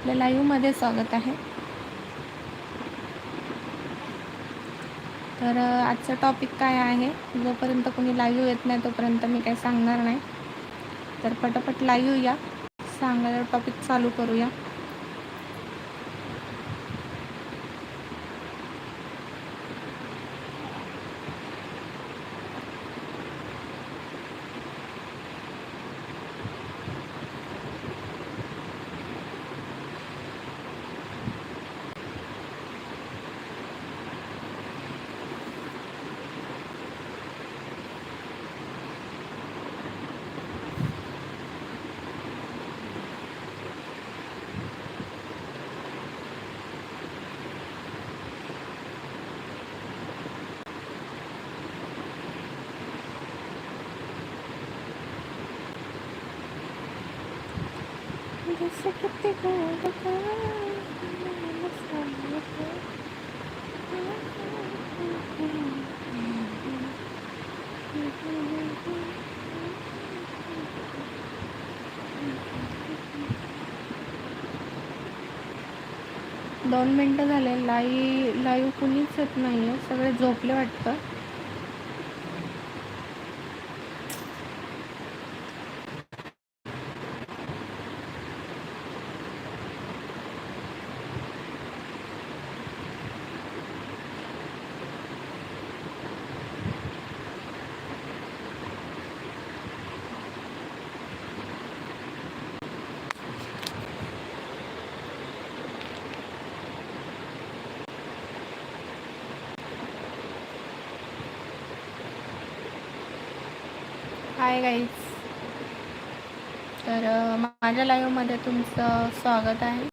आपल्या लाईव्हमध्ये स्वागत आहे. तर आजचा टॉपिक काय आहे? जोपर्यंत कोणी लाईव्ह येत नाही तोपर्यंत मी काही सांगणार नाही. तर पटापट लाईव्ह या सांगायला टॉपिक चालू करूया. दोन मिनटं झाले. लाई लाईव्ह कुणीच येत नाही आहे सगळे झोपले वाटतं. हाय गाईज तर माझ्या लाईव्हमध्ये तुमचं स्वागत आहे.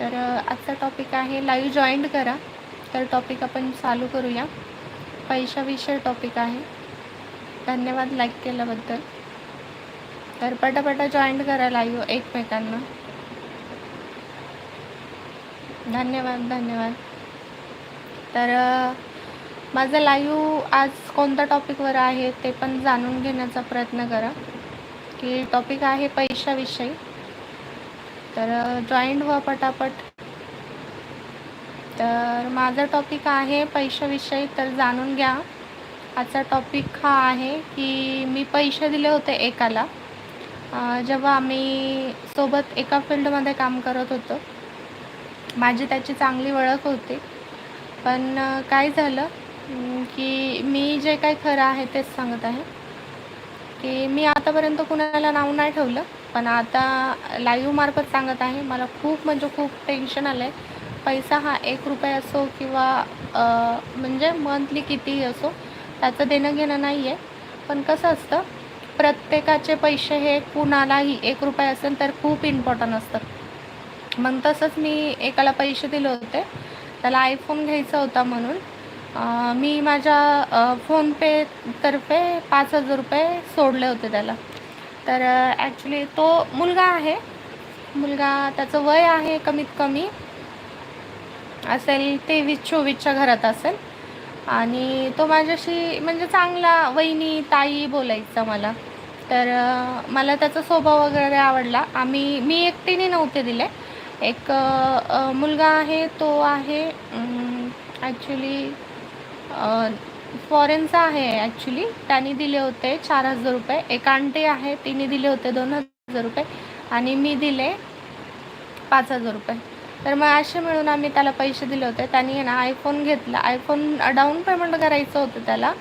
तर आजचा टॉपिक आहे लाईव्ह जॉईंट करा. तर टॉपिक आपण चालू करूया. पैशाविषयी टॉपिक आहे. धन्यवाद लाईक केल्याबद्दल. तर पटापटा जॉईंट करा लाईव्ह एकमेकांना. धन्यवाद धन्यवाद. तर माझं लाईव्ह आज कोणत्या टॉपिकवर आहे ते पण जाणून घेण्याचा प्रयत्न करा. की टॉपिक आहे पैशाविषयी. तर जॉईंट व्हा पटापट. तर माझा टॉपिक आहे पैशाविषयी तर जाणून घ्या. आजचा टॉपिक हा आहे की मी पैसे दिले होते एकाला. जेव्हा आम्ही सोबत एका फील्डमध्ये काम करत होतो. माझी त्याची चांगली ओळख होती. पण काय झालं? की मी जे काही खरं आहे तेच सांगत आहे. की मी आतापर्यंत कुणाला नाव नाही ठेवलं पण आता लाईव्ह मार्फत सांगत आहे मला खूप म्हणजे खूप टेन्शन आलं आहे पैसा हा एक रुपया असो किंवा म्हणजे मंथली कितीही असो त्याचं देणं घेणं नाही आहे पण कसं असतं प्रत्येकाचे पैसे हे कुणालाही एक रुपया असेल तर खूप इम्पॉर्टंट असतात मग तसंच मी एकाला पैसे दिले होते त्याला आयफोन घ्यायचा होता म्हणून. मी माझ्या फोनपेतर्फे पाच हजार रुपये सोडले होते त्याला. तर ॲक्च्युली तो मुलगा आहे. मुलगा त्याचं वय आहे कमीत कमी असेल तेवीस चोवीसच्या घरात असेल. आणि तो माझ्याशी म्हणजे चांगला वहिनी ताई बोलायचा मला. तर मला त्याचा स्वभाव वगैरे आवडला. आम्ही मी एकटीने नव्हते दिले. एक मुलगा आहे तो आहे ॲक्च्युली फॉरेनचा आहे ॲक्च्युली त्याने दिले होते चार हजार रुपये. एक आंटी आहे तिने दिले होते दोन हजार रुपये. आणि मी दिले पाच हजार रुपये. तर मग असे मिळून आम्ही त्याला पैसे दिले होते. त्यांनी आहे ना आयफोन घेतला. आयफोन डाऊन पेमेंट करायचं होतं त्याला.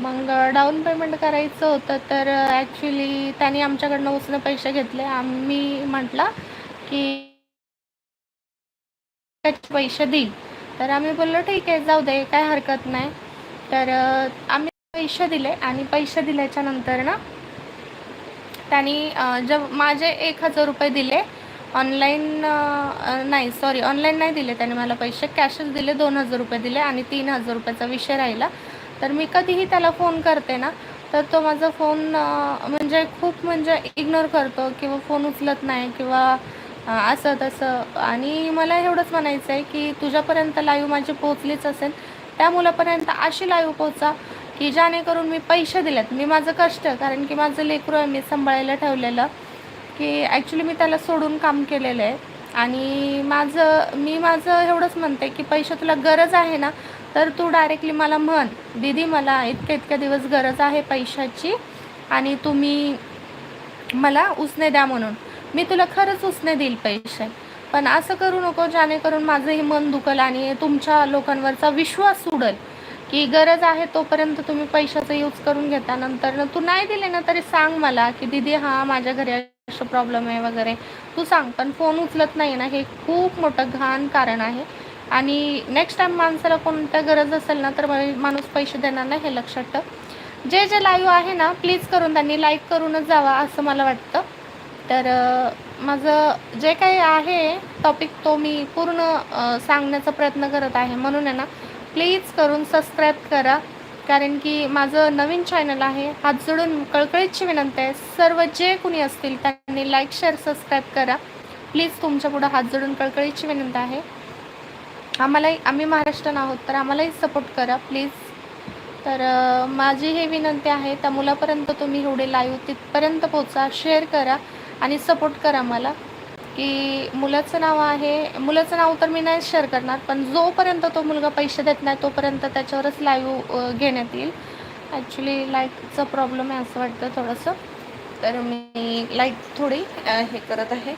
मग डाऊन पेमेंट करायचं होतं तर ॲक्च्युली त्यांनी आमच्याकडनं उसने पैसे घेतले. आम्ही म्हटलं की त्याचे पैसे देईल. तर आम्ही बोललो ठीक आहे जाऊ दे काय हरकत नाही. तर आम्ही पैसे दिले आणि पैसे दिल्याच्या नंतर ना त्यांनी जे जब माझे एक हजार रुपये दिले ऑनलाईन नाही सॉरी ऑनलाईन नाही दिले त्याने मला पैसे कॅशच दिले दोन हजार रुपये दिले आणि तीन हजार रुपयाचा विषय राहिला. तर मी कधीही त्याला फोन करते ना तर तो माझा फोन म्हणजे खूप म्हणजे इग्नोर करतो किंवा फोन उचलत नाही किंवा असं तसं. आणि मला एवढंच म्हणायचं आहे की तुझ्यापर्यंत लाईव्ह माझी पोचलीच असेल त्या मुलापर्यंत अशी लाईव्ह पोचा की जेणेकरून मी पैसे दिलेत. मी माझं कष्ट कारण की माझं लेकरू आहे मी सांभाळायला ठेवलेलं की ॲक्च्युली मी त्याला सोडून काम केलेलं आहे. आणि माझं मी माझं एवढंच म्हणते की पैसे तुला गरज आहे ना तर तू डायरेक्टली मला म्हण. दीदी मला इतक्या इतक्या दिवस गरज आहे पैशाची आणि तुम्ही मला उसने द्या म्हणून. मी तुला खरंच उसने देईल पैसे. पण असं करू नको जेणेकरून माझंही मन दुखल आणि तुमच्या लोकांवरचा विश्वास उडल. की गरज आहे तोपर्यंत तुम्ही पैशाचा यूज करून घेता नंतर तू नाही दिले ना तरी सांग मला की दीदी हां माझ्या घरी असं प्रॉब्लेम आहे वगैरे. तू सांग पण फोन उचलत नाही ना हे खूप मोठं घाण कारण आहे. आणि नेक्स्ट टाइम माणसाला कोणत्या गरज असेल ना तर माणूस पैसे देणार नाही हे लक्षात ठेव. जे जे लाईव्ह आहे ना प्लीज करून त्यांनी लाईक करूनच जावा असं मला वाटतं. तर माझं जे काही आहे टॉपिक तो मी पूर्ण सांगण्याचा प्रयत्न करत आहे. म्हणून आहे ना प्लीज करून सबस्क्राईब करा. कारण की माझं नवीन चॅनल आहे. हात जोडून कळकळीची विनंती आहे. सर्व जे कुणी असतील त्यांनी लाईक शेअर सबस्क्राईब करा. प्लीज तुमच्या पुढं हात जोडून कळकळीची विनंती आहे. आम्हालाही आम्ही महाराष्ट्रात आहोत तर आम्हालाही सपोर्ट करा प्लीज तर माझी ही विनंती आहे त्या मुलापर्यंत तुम्ही एवढे लाईव्ह तिथपर्यंत पोचा शेअर करा. आणि सपोर्ट करा मला की मुलाचं नाव आहे मुलाचं नाव तर मी नाही शेअर करणार पण जोपर्यंत तो मुलगा पैसे देत नाही तोपर्यंत त्याच्यावरच लाईव्ह घेण्यात येईल. ॲक्च्युली लाईटचा प्रॉब्लेम आहे असं वाटतं थोडंसं. तर मी लाइट थोडी हे करत आहे.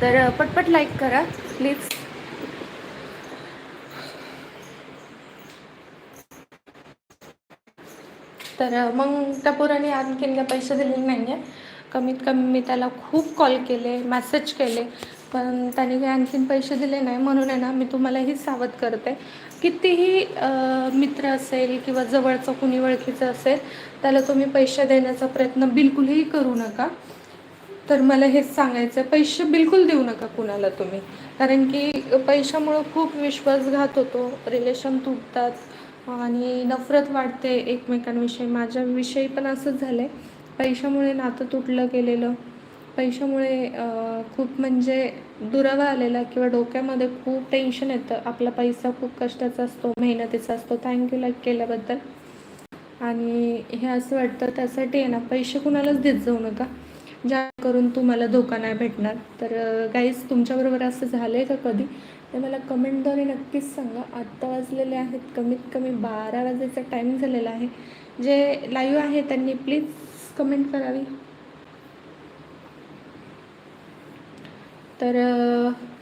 तर पटपट लाईक करा प्लीज तर मग त्या पोराने आणखीन काय पैसे दिलेले नाही आहे कमीत कमी मी त्याला खूप कॉल केले मेसेज केले. पण त्याने काही आणखीन पैसे दिले नाही. म्हणून आहे ना मी तुम्हाला ही सावध करते. कितीही मित्र असेल किंवा जवळचं कुणी ओळखीचं असेल त्याला तुम्ही पैसे देण्याचा प्रयत्न बिलकुलही करू नका. तर मला हेच सांगायचं आहे पैसे बिलकुल देऊ नका कुणाला तुम्ही. कारण की पैशामुळं खूप विश्वासघात होतो रिलेशन तुटतात आणि नफरत वाढते एकमेकांविषयी. माझ्याविषयी पण असंच झालं आहे पैशामुळे नातं तुटलं गेलेलं. पैशामुळे खूप म्हणजे दुरावा आलेला किंवा डोक्यामध्ये खूप टेन्शन येतं. आपला पैसा खूप कष्टाचा असतो मेहनतीचा असतो. थँक्यू लाईक केल्याबद्दल. आणि हे असं वाटतं. त्यासाठी आहे ना पैसे कुणालाच देत जाऊ नका. ज्या करून तुम्हाला धोका नाही भेटणार. तर गाईज तुमच्याबरोबर असं झालं आहे का कधी? ते मला कमेंटद्वारे नक्कीच सांगा. आत्ता वाजलेले आहेत कमीत कमी बारा वाजायचा टाईम झालेला आहे. जे लाईव्ह आहे त्यांनी प्लीज कमेंट करावी. तर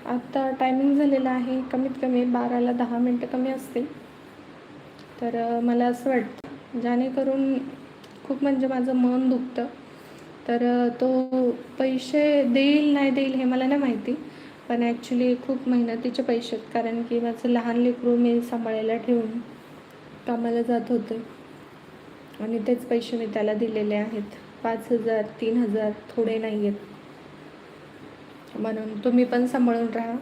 आत्ता टायमिंग झालेला आहे. कमीत कमी बाराला दहा मिनटं कमी असतील. तर मला असं वाटतं जेणेकरून खूप म्हणजे माझं मन दुखतं. तर तो पैसे देईल नाही देईल हे मला नाही माहिती. पण ॲक्च्युली खूप मेहनतीचे पैसे आहेत. कारण की माझं लहान लेकरू मी सांभाळायला ठेवून कामाला जात होते. आणि तेच पैसे मी त्याला दिलेले आहेत. पाच हजार तीन हजार थोडे नाही आहेत म्हणून तुम्ही पण सांभाळून राहा.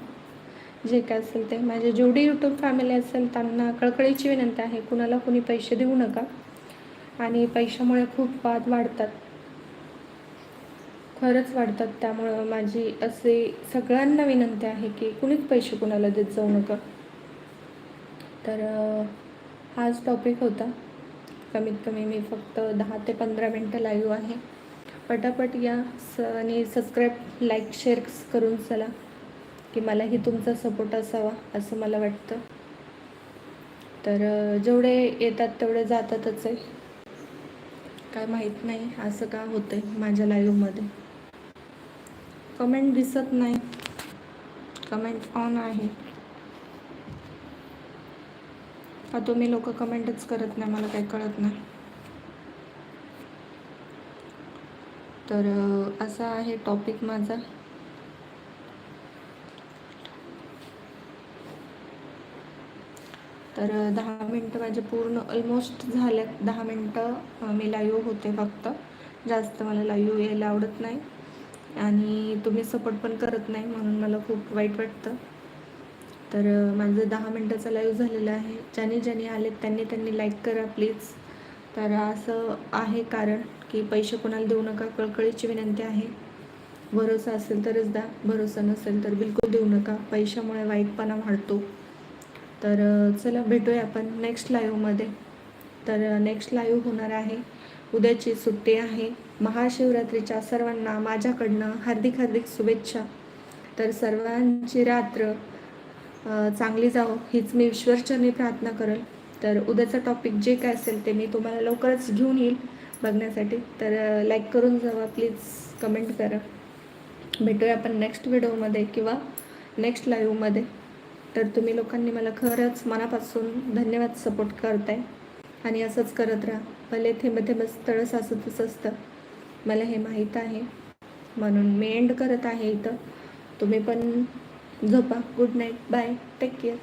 जे काय असेल ते. माझे जेवढी यूट्यूब फॅमिली असेल त्यांना कळकळीची विनंती आहे. कुणाला कुणी पैसे देऊ नका. आणि पैशामुळे खूप वाद वाढतात. खरंच वाढतात. त्यामुळं माझी असे सगळ्यांना विनंती आहे की कुणीच पैसे कुणाला देत जाऊ नका. तर हाच टॉपिक होता. कमीत कमी मी फक्त दहा ते पंधरा मिनटं लाईव्ह आहे. पटापट या स आणि सबस्क्राईब लाईक शेअर करून चला की मलाही तुमचा सपोर्ट असावा असं मला वाटतं. तर जेवढे येतात तेवढे जातातच आहे. काय माहीत नाही असं का होतं आहे माझ्या लाईव्हमध्ये कमेंट दिसत नाही. कमेंट ऑन आहे. का तुम्ही लोक कमेंटच करत नाही मला काही कळत नाही. तर असा आहे टॉपिक माझा. तर दहा मिनटं माझे पूर्ण ऑलमोस्ट झाल्यात दहा मिनटं मी लाईव्ह होते फक्त. जास्त मला लाईव्ह यायला आवडत नाही. आणि तुम्ही सपोर्ट पण करत नाही म्हणून मला खूप वाईट वाटतं. तर माझं दहा मिनटाचा लाईव्ह झालेला आहे. ज्याने ज्याने आले त्यांनी त्यांनी लाईक करा प्लीज तर असं आहे कारण की पैसे कोणाला देऊ नका कळकळीची विनंती आहे. भरोसा असेल तरच द्या भरोसा नसेल तर बिलकुल देऊ नका. पैशामुळे वाईटपणा वाढतो. तर चला भेटूया आपण नेक्स्ट लाईव्हमध्ये तर नेक्स्ट लाईव्ह होणार आहे. उद्याची सुट्टी आहे. महाशिवरात्रीच्या सर्वांना माझ्याकडनं हार्दिक हार्दिक शुभेच्छा. तर सर्वांची रात्र चांगली जावं हीच मी ईश्वरचरणी प्रार्थना करेल. तर उद्याचा टॉपिक जे काय असेल ते मी तुम्हाला लवकरच घेऊन येईल बघण्यासाठी. तर लाईक करून जावा प्लीज कमेंट करा. भेटूया आपण नेक्स्ट व्हिडिओमध्ये किंवा नेक्स्ट लाईव्हमध्ये तर तुम्ही लोकांनी मला खरंच मनापासून धन्यवाद सपोर्ट करताय. आणि असंच करत राहा. भले थेंब थेंब तळ साचतच असतं मला हे माहीत आहे. म्हणून मी एंड करत आहे इथं. तुम्ही पण झोपा good night bye take care